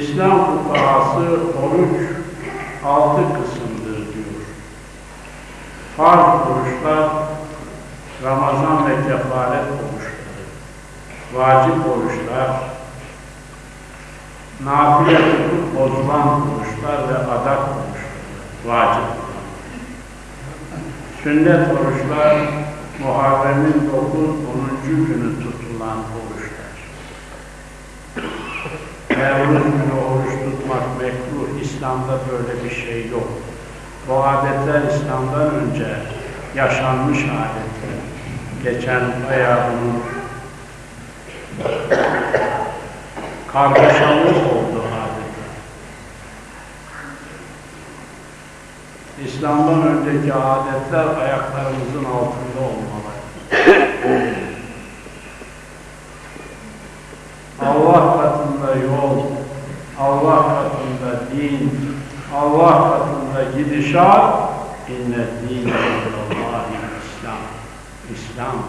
İslam fukahası oruç altı kısımdır diyor. Farz oruçlar, Ramazan ve kefaret oruçları, vacip oruçlar, nafile tutup bozulan oruçlar ve adak oruçları, vacip. Sünnet oruçlar, Muharrem'in 9-10. günü tutulan oruçlar. Nevruz günü oruç tutmak mekruh, İslam'da böyle bir şey yok. Bu adetler İslam'dan önce yaşanmış adetler. Geçen bayağı bunun kargaşalı oldu adetler. İslam'dan önceki adetler ayaklarımızın altında olmalı. Allah katında yol, Allah katında din, Allah katında gidişat, inne dine Allahi İslam. İslam.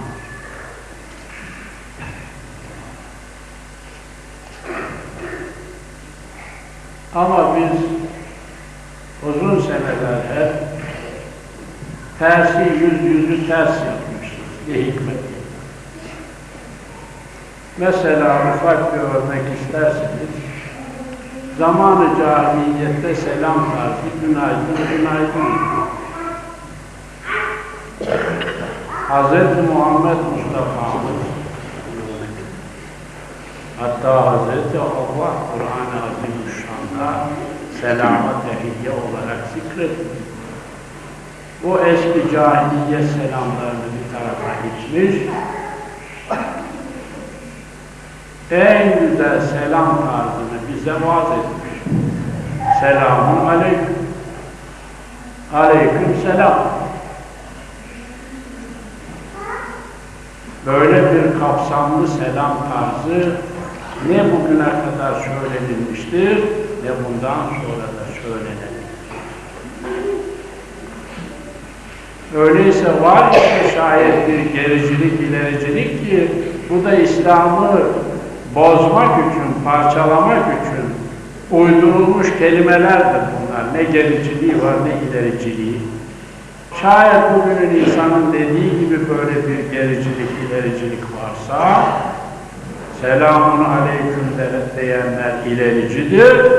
Ama biz uzun seneler hep tersi yüz yüzü ters yapmışız bir hikmet. Mesela ufak bir örnek isterseniz, zamanı cahiliyette selam tarzı günaydın, günaydın. Hz. Muhammed Mustafa'mız hatta Hz. Allah Kur'an-ı Azimüşşan'da selama tehiyye olarak zikretmiş. Bu eski cahiliye selamlarını bir tarafa içmiş, en güzel selam tarzını bize vaaz etmiş. Selamun aleyküm. Aleyküm selam. Böyle bir kapsamlı selam tarzı ne bugüne kadar söylenilmiştir ne bundan sonra da söylenir. Öyleyse var ya şayet bir gericilik, ilericilik ki bu da İslam'ı bozmak için, parçalamak için uydurulmuş kelimelerdir bunlar. Ne gericiliği var ne ilericiliği. Şayet bugünün insanın dediği gibi böyle bir gericilik, ilericilik varsa selamun aleyküm diyenler ilericidir.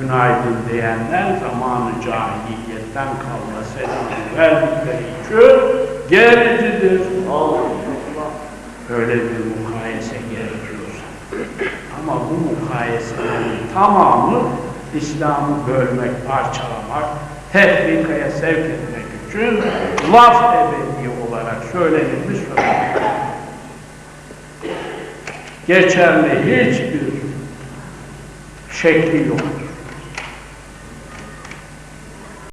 Günaydın diyenler zamanı cahiliyetten kalma selamı verdikleri için gericidir. Öyle bir gerekiyorsa. Ama bu mukayeselerin tamamı İslam'ı bölmek, parçalamak, tefrikaya sevk etmek için laf ebedi olarak söylenilmiş sözler. Geçerli hiçbir şekli yok.